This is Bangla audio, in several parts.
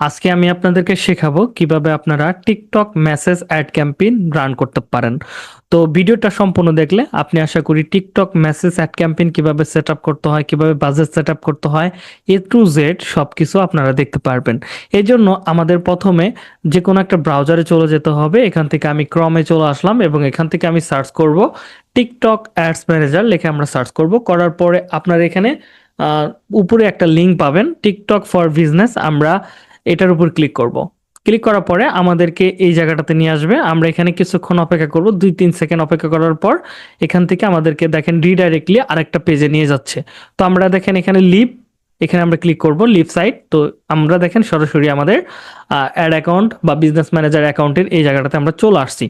আজকে আমি আপনাদেরকে শেখাবো কীভাবে আপনারা TikTok message ad campaign run করতে পারেন। তো ভিডিওটা সম্পূর্ণ দেখলে আপনি আশা করি টিকটক মেসেজ অ্যাড ক্যাম্পেইন কীভাবে সেট করতে হয়, কীভাবে বাজেট সেট করতে হয়, এ টু জেড সব কিছু আপনারা দেখতে পারবেন। এই জন্য আমাদের প্রথমে যে কোনো একটা ব্রাউজারে চলে যেতে হবে। এখান থেকে আমি ক্রমে চলে আসলাম এবং এখান থেকে আমি সার্চ করব টিকটক অ্যাডস ম্যানেজার লিখে আমরা সার্চ করব। করার পরে আপনার এখানে উপরে একটা লিঙ্ক পাবেন। টিকটক ফর বিজনেস আমরা এটার উপর ক্লিক করব। ক্লিক করার পরে আমাদেরকে এই জায়গাটাতে নিয়ে আসবে। আমরা এখানে কিছুক্ষণ অপেক্ষা করব। দুই তিন সেকেন্ড অপেক্ষা করার পর এখান থেকে আমাদেরকে দেখেন রিডাইরেক্টলি আরেকটা পেজে নিয়ে যাচ্ছে। তো আমরা দেখেন এখানে লিভ এখানে আমরা ক্লিক করব লিভ সাইট তো আমরা দেখেন সরাসরি আমাদের অ্যাড অ্যাকাউন্ট বা বিজনেস ম্যানেজার অ্যাকাউন্টের এই জায়গাটাতে আমরা চলে আসছি।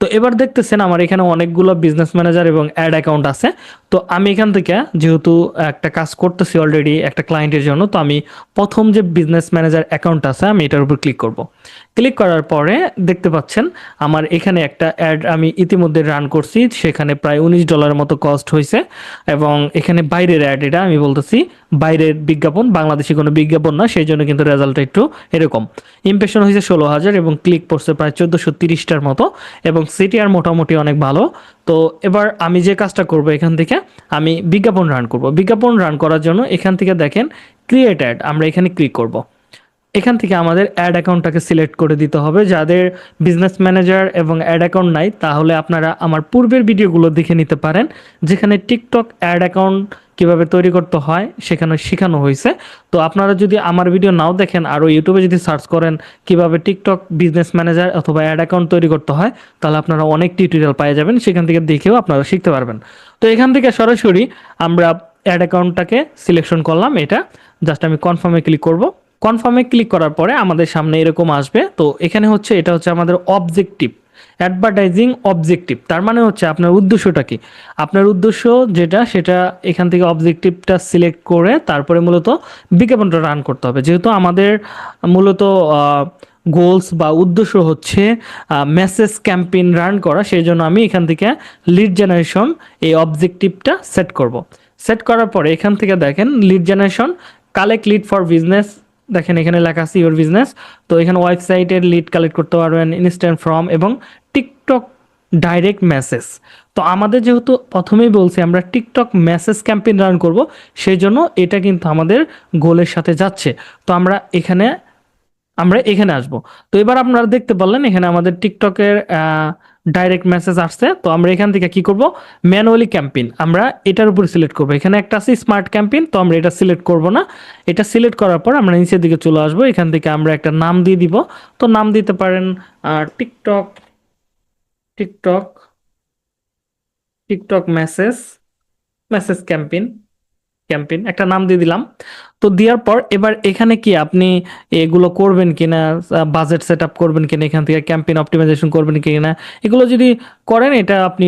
তো এবার দেখতেছেন আমার এখানে অনেকগুলো বিজনেস ম্যানেজার এবং অ্যাড অ্যাকাউন্ট আছে। তো আমি এখান থেকে যেহেতু একটা কাজ করতেছি অলরেডি একটা ক্লায়েন্টের জন্য, তো আমি প্রথম যে বিজনেস ম্যানেজার অ্যাকাউন্ট আছে, আমি এটার উপর ক্লিক করব। ক্লিক করার পরে দেখতে পাচ্ছেন আমার এখানে একটা অ্যাড আমি ইতিমধ্যে রান করছি, সেখানে প্রায় উনিশ ডলারের মতো কস্ট হয়েছে এবং এখানে বাইরের অ্যাড এটা আমি বলতেছি বাইরের বিজ্ঞাপন, বাংলাদেশি কোনো বিজ্ঞাপন না, সেই জন্য কিন্তু রেজাল্টটা একটু এরকম। ইমপ্রেশন হয়েছে ষোলো হাজার এবং ক্লিক পড়ছে প্রায় চোদ্দোশো তিরিশটার মতো এবং সিটিআর মোটামুটি অনেক ভালো। তো এবার আমি যে কাজটা করব এখান থেকে, আমি বিজ্ঞাপন রান করব। বিজ্ঞাপন রান করার জন্য এখান থেকে দেখেন ক্রিয়েট অ্যাড আমরা এখানে ক্লিক করব। এখান থেকে আমাদের অ্যাড অ্যাকাউন্টটাকে সিলেক্ট করে দিতে হবে। যাদের বিজনেস ম্যানেজার এবং অ্যাড অ্যাকাউন্ট নাই, তাহলে আপনারা আমার পূর্বের ভিডিওগুলো দেখে নিতে পারেন, যেখানে টিকটক অ্যাড অ্যাকাউন্ট কীভাবে তৈরি করতে হয় সেখানে শেখানো হয়েছে। তো আপনারা যদি আমার ভিডিও নাও দেখেন আরও ইউটিউবে যদি সার্চ করেন কীভাবে টিকটক বিজনেস ম্যানেজার অথবা অ্যাড অ্যাকাউন্ট তৈরি করতে হয়, তাহলে আপনারা অনেক টিউটোরিয়াল পেয়ে যাবেন, সেখান থেকে দেখেও আপনারা শিখতে পারবেন। তো এখান থেকে সরাসরি আমরা অ্যাড অ্যাকাউন্টটাকে সিলেকশন করলাম এটা। জাস্ট আমি কনফার্মে ক্লিক করব। কনফার্মে ক্লিক করার পরে আমাদের সামনে এরকম আসবে। তো এখানে হচ্ছে, এটা হচ্ছে আমাদের অবজেক্টিভ অ্যাডভার্টাইজিং অবজেক্টিভ তার মানে হচ্ছে আপনার উদ্দেশ্যটা কি? আপনার উদ্দেশ্য যেটা, সেটা এখান থেকে অবজেক্টিভটা সিলেক্ট করে তারপরে মূলত বিজ্ঞাপনটা রান করতে হবে। যেহেতু আমাদের মূলত গোলস বা উদ্দেশ্য হচ্ছে মেসেজ ক্যাম্পেইন রান করা, সেই জন্য আমি এখান থেকে লিড জেনারেশন এই অবজেক্টিভটা সেট করব। সেট করার পরে এখান থেকে দেখেন lead generation collect lead for business দেখেন এখানে লেখা আছে ইউর বিজনেস তো এখানে ওয়েবসাইটের লিড কালেক্ট করতে পারবেন ইনস্ট্যান্ট ফর্ম এবং টিকটক ডাইরেক্ট মেসেজ তো আমাদের যেহেতু প্রথমেই বলছি আমরা টিকটক মেসেজ ক্যাম্পেইন রান করব সেই জন্য এটা কিন্তু আমাদের গোলের সাথে যাচ্ছে। তো আমরা এখানে আমরা এখানে আসব। তো এবার আপনারা দেখতে পারলেন এখানে আমাদের টিকটকের ডাইরেক্ট মেসেজ আসছে, তো আমরা এখান থেকে কি করব? ম্যানুয়ালি ক্যাম্পেইন আমরা এটার উপর সিলেক্ট করব। এখানে একটা আছে স্মার্ট ক্যাম্পেইন তো আমরা এটা সিলেক্ট করব না। এটা সিলেক্ট করার পর আমরা নিচের দিকে চলে আসব। এখান থেকে আমরা একটা নাম দিয়ে দিব। তো নাম দিতে পারেন TikTok TikTok TikTok message message campaign campaign, একটা নাম দিয়ে দিলাম। তো দেওয়ার পর এবার এখানে কি আপনি এগুলো করবেন কিনা বাজেট সেট আপ করবেন কিনা, এখান থেকে ক্যাম্পেইন অপটিমাইজেশন করবেন কিনা, এগুলো যদি করেন এটা আপনি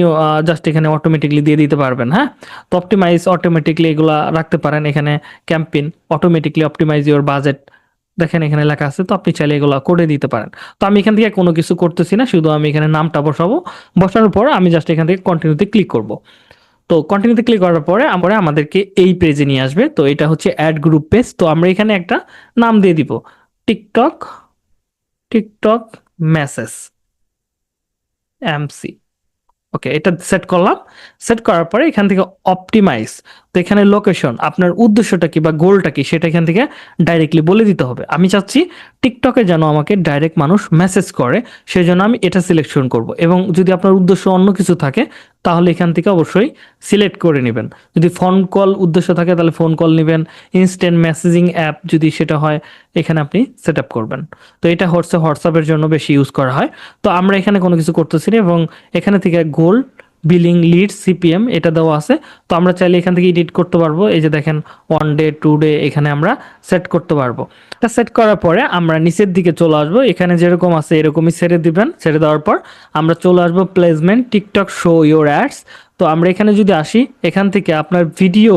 জাস্ট এখানে অটোমেটিকলি দিয়ে দিতে পারবেন হ্যাঁ? তো অপটিমাইজ অটোমেটিকলি এগুলো রাখতে পারেন এখানে campaign automatically optimise your budget দেখেন এখানে লেখা আছে, তো আপনি চাইলে এগুলো করে দিতে পারেন। তো আমি এখান থেকে কোনো কিছু করতেছি না, শুধু আমি এখানে নামটা বসাবো। বসানোর পর আমি জাস্ট এখান থেকে কন্টিনিউতে ক্লিক করব। তো কন্টিনিউতে ক্লিক করার পরে আমরা আমাদেরকে এই পেজে নিয়ে আসবে। তো এটা হচ্ছে অ্যাড গ্রুপ পেজ তো আমরা এখানে একটা নাম দিয়ে দিব। TikTok TikTok message MC okay এটা সেট করলাম। সেট করার পরে এখান থেকে অপটিমাইজ তো এখানে লোকেশন আপনার উদ্দেশ্যটা কি বা গোলটা কি, সেটা এখান থেকে ডাইরেক্টলি বলে দিতে হবে। আমি চাচ্ছি টিকটকে যেন আমাকে ডাইরেক্ট মানুষ মেসেজ করে সেই জন্য আমি এটা সিলেকশন করব। এবং যদি আপনার উদ্দেশ্য অন্য কিছু থাকে, তাহলে এখান থেকে অবশ্যই সিলেক্ট করে নেবেন। যদি ফোন কল উদ্দেশ্য থাকে, তাহলে ফোন কল নেবেন। ইনস্ট্যান্ট মেসেজিং অ্যাপ যদি সেটা হয়, এখানে আপনি সেট আপ করবেন। তো এটা হচ্ছে হোয়াটসঅ্যাপের জন্য বেশি ইউজ করা হয়। তো আমরা এখানে কোনো কিছু করতেছি না এবং এখানে থেকে গোল বিলিং লিড সিপিএম এটা দেওয়া আছে। তো আমরা চাইলে এখান থেকে এডিট করতে পারব। এই যে দেখেন ওয়ান ডে টু ডে এখানে আমরা সেট করতে পারব। এটা সেট করার পরে আমরা নিচের দিকে চলে আসব। এখানে যেরকম আছে, এরকমই ছেড়ে দিবেন। ছেড়ে দেওয়ার পর আমরা চলে আসব placement TikTok show your ads তো আমরা এখানে যদি আসি, এখান থেকে আপনার ভিডিও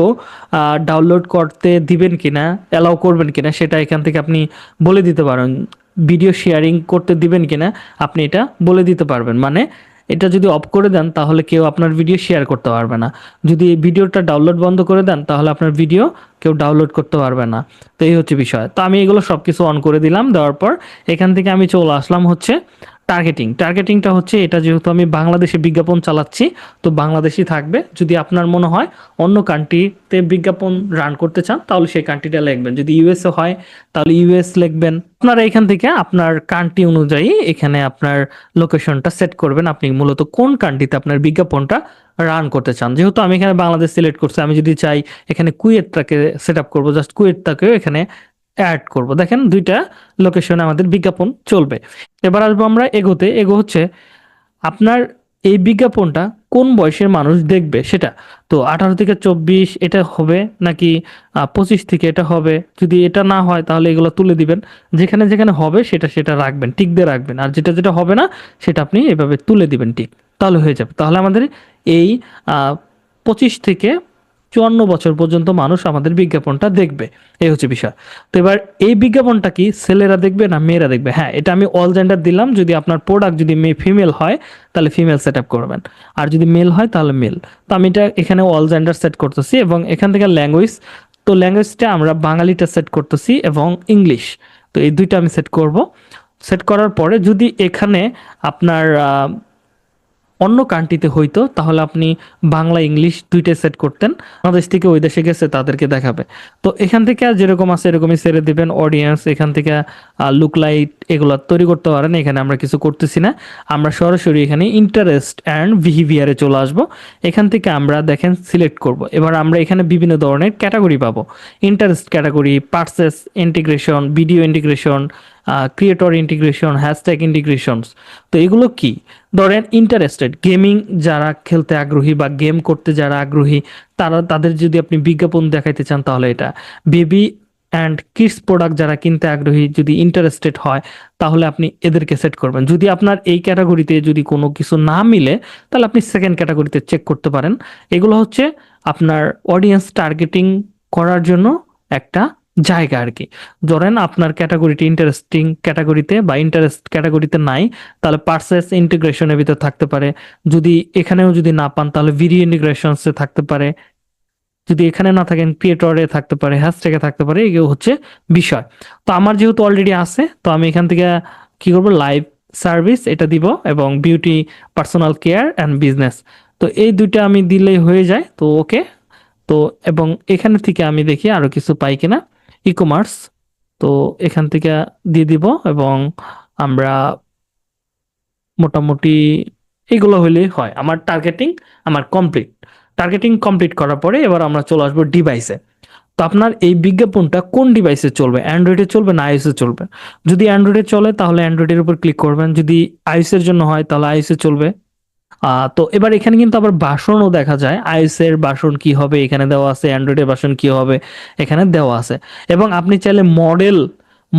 ডাউনলোড করতে দিবেন কিনা অ্যালাউ করবেন কিনা, সেটা এখান থেকে আপনি বলে দিতে পারেন। ভিডিও শেয়ারিং করতে দিবেন কিনা, আপনি এটা বলে দিতে পারবেন। মানে এটা যদি অফ করে দেন, তাহলে কেউ আপনার ভিডিও শেয়ার করতে পারবে না। যদি এই ভিডিওটা ডাউনলোড বন্ধ করে দেন, তাহলে আপনার ভিডিও কেউ ডাউনলোড করতে পারবে না। তো এই হচ্ছে বিষয়। তো আমি এগুলো সব কিছু অন করে দিলাম, দেওয়ার পর এখান থেকে আমি চলে আসলাম হচ্ছে টার্গেটিং টার্গেটিংটা হচ্ছে এটা যেহেতু আমি বাংলাদেশে বিজ্ঞাপন চালাচ্ছি, তো বাংলাদেশি থাকবে। যদি আপনার মনে হয় অন্য কান্ট্রিতে বিজ্ঞাপন রান করতে চান, তাহলে সেই কান্ট্রিটা লিখবেন। যদি ইউএসএ হয়, তাহলে ইউএস লিখবেন। আপনারা এখান থেকে আপনার কান্ট্রি অনুযায়ী এখানে আপনার লোকেশনটা সেট করবেন। আপনি মূলত কোন কান্ট্রিতে আপনার বিজ্ঞাপনটা রান করতে চান। যেহেতু আমি এখানে বাংলাদেশ সিলেক্ট করছি, আমি যদি চাই এখানে কুয়েতটাকে সেট আপ করব জাস্ট কুয়েতটাকেও এখানে অ্যাড করব। দেখেন দুইটা লোকেশনে আমাদের বিজ্ঞাপন চলবে। এবার আসব আমরা এগোতে। এগো হচ্ছে আপনার এই বিজ্ঞাপনটা কোন বয়সের মানুষ দেখবে সেটা? তো আঠারো থেকে চব্বিশ এটা হবে নাকি পঁচিশ থেকে এটা হবে? যদি এটা না হয় তাহলে এগুলো তুলে দিবেন। যেখানে যেখানে হবে সেটা সেটা রাখবেন, টিক দিয়ে রাখবেন। আর যেটা যেটা হবে না সেটা আপনি এভাবে তুলে দিবেন টিক। তাহলে হয়ে যাবে। তাহলে আমাদের এই পঁচিশ থেকে চুয়ান্ন বছর পর্যন্ত মানুষ আমাদের বিজ্ঞাপনটা দেখবে। এই হচ্ছে বিষয়। তো এবার এই বিজ্ঞাপনটা কি ছেলেরা দেখবে না মেয়েরা দেখবে? হ্যাঁ এটা আমি অল জেন্ডার দিলাম। যদি আপনার প্রোডাক্ট যদি মেয়ে ফিমেল হয়, তাহলে ফিমেল সেট আপ করবেন। আর যদি মেল হয়, তাহলে মেল তো আমি এটা এখানে অল জেন্ডার সেট করতেছি এবং এখান থেকে ল্যাঙ্গুয়েজ তো ল্যাঙ্গুয়েজটা আমরা বাঙালিটা সেট করতেছি এবং ইংলিশ তো এই দুইটা আমি সেট করব। সেট করার পরে যদি এখানে আপনার অন্য কান্ট্রিতে হইতো, তাহলে আপনি বাংলা, ইংলিশ দুইটাই সেট করতেন। বাংলাদেশ থেকে ওই দেশে গেছে, তাদেরকে দেখাবে। তো এখান থেকে যেরকম আছে, এরকমই ছেড়ে দিবেন। অডিয়েন্স এখান থেকে লুক লাইট এগুলো তৈরি করতে পারেন। এখানে আমরা কিছু করতেছি না। আমরা সরাসরি এখানে ইন্টারেস্ট অ্যান্ড বিহেভিয়ারে চলে আসব। এখান থেকে আমরা দেখেন সিলেক্ট করব। এবার আমরা এখানে বিভিন্ন ধরনের ক্যাটাগরি পাবো। Interest category purchase integration video integration creator integration hashtag integrations তো এগুলো কি? ধরেন ইন্টারেস্টেড গেমিং যারা খেলতে আগ্রহী বা গেম করতে যারা আগ্রহী, তারা, তাদের যদি আপনি বিজ্ঞাপন দেখাইতে চান তাহলে এটা। বেবি অ্যান্ড কিডস প্রোডাক্ট যারা কিনতে আগ্রহী যদি ইন্টারেস্টেড হয়, তাহলে আপনি এদেরকে সেট করবেন। যদি আপনার এই ক্যাটাগরিতে যদি কোনো কিছু না মিলে, তাহলে আপনি সেকেন্ড ক্যাটাগরিতে চেক করতে পারেন। এগুলো হচ্ছে আপনার অডিয়েন্স টার্গেটিং করার জন্য একটা জায়গা আর কি। ধরেন আপনার ক্যাটাগরিটি ইন্টারেস্টিং ক্যাটাগরিতে বা ইন্টারেস্ট ক্যাটাগরিতে নাই, তাহলে পার্সেস ইন্টিগ্রেশনের ভিতর থাকতে পারে। যদি এখানেও যদি না পান, তাহলে ভিডিও ইন্টিগ্রেশনসে থাকতে পারে। যদি এখানে না থাকেন ক্রিয়েটরে থাকতে পারে হ্যাশট্যাগে থাকতে পারে, এগুলো হচ্ছে বিষয়। তো আমার যেহেতু অলরেডি আছে, তো আমি এখান থেকে কি করব? লাইভ সার্ভিস এটা দিব এবং beauty personal care and business তো এই দুইটা আমি দিলেই হয়ে যায়, তো ওকে তো এবং এখানে থেকে আমি দেখি আরও কিছু পাই কিনা। ই কমার্স তো এখান থেকে দিয়ে দিব এবং আমরা মোটামুটি এগুলো হলেই হয়। আমার টার্গেটিং আমার কমপ্লিট টার্গেটিং কমপ্লিট করার পরে এবার আমরা চলে আসব ডিভাইসে তো আপনার এই বিজ্ঞাপনটা কোন ডিভাইসে চলবে? অ্যান্ড্রয়েডে চলবে না আইএসএ চলবে? যদি অ্যান্ড্রয়েডে চলে, তাহলে অ্যান্ড্রয়েডের উপর ক্লিক করবেন। যদি আইএসের জন্য হয়, তাহলে আইএসএ চলবে। তো এবার এখানে কিন্তু আবার বাসনও দেখা যায়। আইএস এর বাসন কি হবে? এখানে দেওয়া আছে, অ্যান্ড্রয়েডের বাসন কি হবে? এখানে দেওয়া আছে। এবং আপনি চাইলে মডেল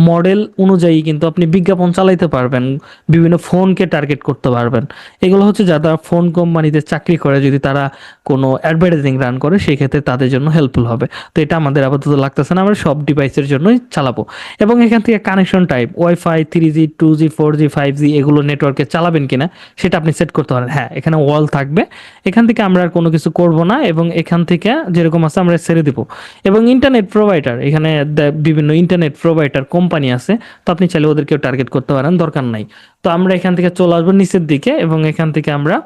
মডেল অনুযায়ী কিন্তু আপনি বিজ্ঞাপন চালাইতে পারবেন, বিভিন্ন ফোনকে টার্গেট করতে পারবেন। এগুলো হচ্ছে যারা ফোন কোম্পানিতে চাকরি করে, যদি তারা কোনো অ্যাডভার্টাইজিং রান করে সেই ক্ষেত্রে তাদের জন্য হেল্পফুল হবে। তো এটা আমাদের আপাতত লাগতেছে না, আমরা সব ডিভাইসের জন্যই চালাবো। এবং এখান থেকে connection type WiFi three G two G four G five G এগুলো নেটওয়ার্কে চালাবেন কিনা, সেটা আপনি সেট করতে পারেন। হ্যাঁ এখানে ওয়াল থাকবে। এখান থেকে আমরা আর কোনো কিছু করব না এবং এখান থেকে যেরকম আছে আমরা ছেড়ে দিব। এবং ইন্টারনেট প্রোভাইডার এখানে বিভিন্ন ইন্টারনেট প্রোভাইডার কোম্পানি আছে, তো আপনি চাইলে ওদেরকেও টার্গেট করতে পারেন, দরকার নাই। তো আমরা এখান থেকে চলে আসব নিচের দিকে এবং এখান থেকে আমরা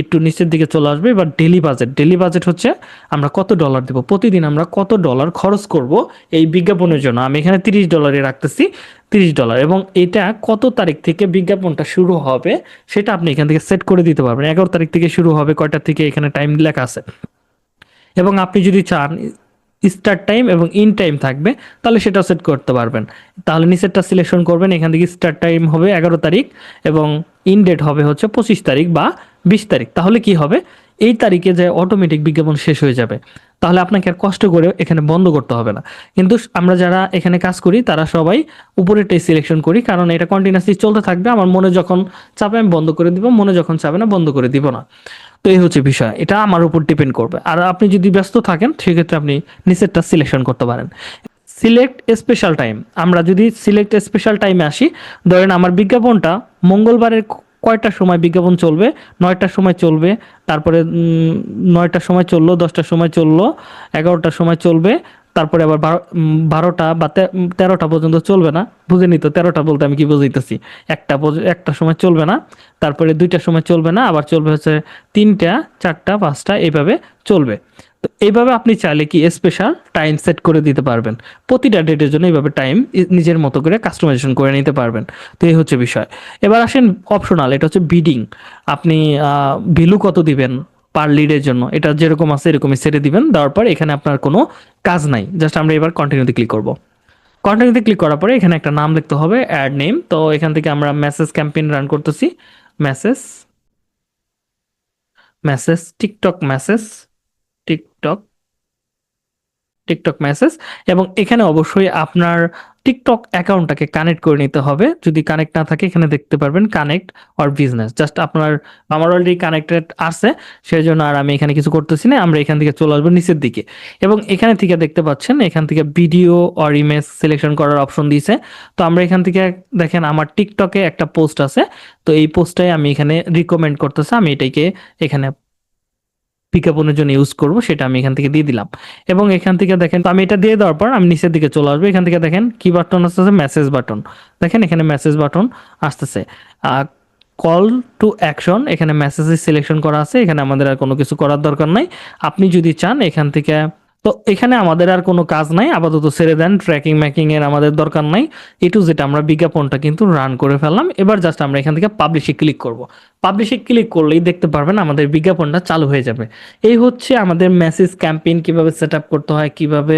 একটু নিচের দিকে চলে আসবে। এবার ডেলি বাজেট ডেলি বাজেট হচ্ছে আমরা কত ডলার দেবো? প্রতিদিন আমরা কত ডলার খরচ করব এই বিজ্ঞাপনের জন্য? আমি এখানে তিরিশ ডলারে রাখতেছি, তিরিশ ডলার এবং এটা কত তারিখ থেকে বিজ্ঞাপনটা শুরু হবে সেটা আপনি এখান থেকে সেট করে দিতে পারবেন। এগারো তারিখ থেকে শুরু হবে কয়টা থেকে এখানে টাইম লেখা আছে। এবং আপনি যদি চান স্টার্ট টাইম এবং ইন টাইম থাকবে, তাহলে সেটা সেট করতে পারবেন। তাহলে নিচেরটা সিলেকশন করবেন, এখান থেকে স্টার্ট টাইম হবে এগারো তারিখ এবং ইন ডেট হবে হচ্ছে পঁচিশ তারিখ বা বিশ তারিখ। তাহলে কি হবে? এই তারিখে যে অটোমেটিক বিজ্ঞাপন শেষ হয়ে যাবে। তাহলে আপনাকে আর কষ্ট করে এখানে বন্ধ করতে হবে না। কিন্তু আমরা যারা এখানে কাজ করি, তারা সবাই উপরেরটাই সিলেকশন করি, কারণ এটা কন্টিনিউসলি চলতে থাকবে। আমার মনে যখন চাপে আমি বন্ধ করে দিব, মনে যখন চাপে না, বন্ধ করে দিব না। তো এই হচ্ছে বিষয়, এটা আমার উপর ডিপেন্ড করবে। আর আপনি যদি ব্যস্ত থাকেন, সেক্ষেত্রে আপনি নিচেরটা সিলেকশন করতে পারেন। সিলেক্ট স্পেশাল টাইম আমরা যদি সিলেক্ট স্পেশাল টাইমে আসি, ধরেন আমার বিজ্ঞাপনটা মঙ্গলবারের কয়টার সময় বিজ্ঞাপন চলবে, নয়টার সময় চলবে, তারপরে নয়টার সময় চলল, দশটার সময় চলল, এগারোটার সময় চলবে তারপরে আবার বারো বারোটা বা তেরোটা পর্যন্ত চলবে না। বুঝেনি তো তেরোটা বলতে আমি কি বুঝাইতেছি? একটা একটা সময় চলবে না, তারপরে দুইটার সময় চলবে না, আবার চলবে হচ্ছে তিনটা, চারটা, পাঁচটা, এইভাবে চলবে। তো এইভাবে আপনি চাইলে কি স্পেশাল টাইম সেট করে দিতে পারবেন। প্রতিটা ডেটের জন্য এইভাবে টাইম নিজের মতো করে কাস্টমাইজেশন করে নিতে পারবেন। তো এই হচ্ছে বিষয়। এবার আসেন অপশনাল এটা হচ্ছে বিডিং আপনি ভ্যালু কত দিবেন? পার লিডের জন্য। এটা যেরকম আছে, এরকমই সেটে দিবেন। দেওয়ার পর এখানে আপনার কোনো কাজ নাই। জাস্ট আমরা এবার কন্টিনিউতে ক্লিক করব। কন্টিনিউতে ক্লিক করার পরে এখানে একটা নাম লিখতে হবে অ্যাড নেম তো এখান থেকে আমরা মেসেজ ক্যাম্পেইন রান করতেছি। Message message TikTok message TikTok TikTok message এবং এখানে অবশ্যই আপনার টিকটক অ্যাকাউন্টটাকে কানেক্ট করে নিতে হবে। যদি কানেক্ট না থাকে, এখানে দেখতে পারবেন কানেক্ট অর বিজনেস। জাস্ট আপনার, আমার অলরেডি কানেক্টেড আছে সেই জন্য আর আমি এখানে কিছু করতেছি না, আমরা এখান থেকে চলে আসব নিচের দিকে। এবং এখানে থেকে দেখতে পাচ্ছেন, এখান থেকে ভিডিও অর ইমেজ সিলেকশন করার অপশন দিয়েছে। তো আমরা এখান থেকে দেখেন, আমার টিকটকে একটা পোস্ট আছে। তো এই পোস্টটাই আমি এখানে রিকমেন্ড করতেছি, আমি এটাকে এখানে বিজ্ঞাপনের জন্য ইউজ করব, সেটা আমি এখান থেকে দিয়ে দিলাম। এবং এখান থেকে দেখেন, তো আমি এটা দিয়ে দেওয়ার পর আমি নিচের দিকে চলে আসব। এখান থেকে দেখেন কি বাটন আসতেছে? মেসেজ বাটন দেখেন এখানে মেসেজ বাটন আসতেছে। কল টু অ্যাকশন এখানে মেসেজের সিলেকশন করা আছে। এখানে আমাদের আর কোনো কিছু করার দরকার নাই। আপনি যদি চান, এখান থেকে তো এখানে আমাদের আর কোনো কাজ নাই, আপাতত ছেড়ে দেন ট্র্যাকিং ম্যাকিং এর আমাদের দরকার নাই। এ টু যেটা আমরা বিজ্ঞাপনটা কিন্তু রান করে ফেললাম। এবার জাস্ট আমরা এখান থেকে পাবলিশে ক্লিক করব। পাবলিশে ক্লিক করলেই দেখতে পারবেন আমাদের বিজ্ঞাপনটা চালু হয়ে যাবে। এই হচ্ছে আমাদের মেসেজ ক্যাম্পেইন কীভাবে সেট আপ করতে হয়, কীভাবে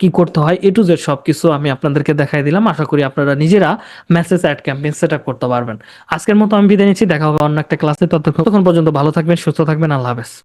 কি করতে হয় এ টু জেড সব কিছু আমি আপনাদেরকে দেখাই দিলাম। আশা করি আপনারা নিজেরা message ad campaign set up করতে পারবেন। আজকের মতো আমি বিদায় নিচ্ছি। দেখা হবে অন্য একটা ক্লাসে ততক্ষণ পর্যন্ত ভালো থাকবেন, সুস্থ থাকবেন। আল্লাহ হাফেজ।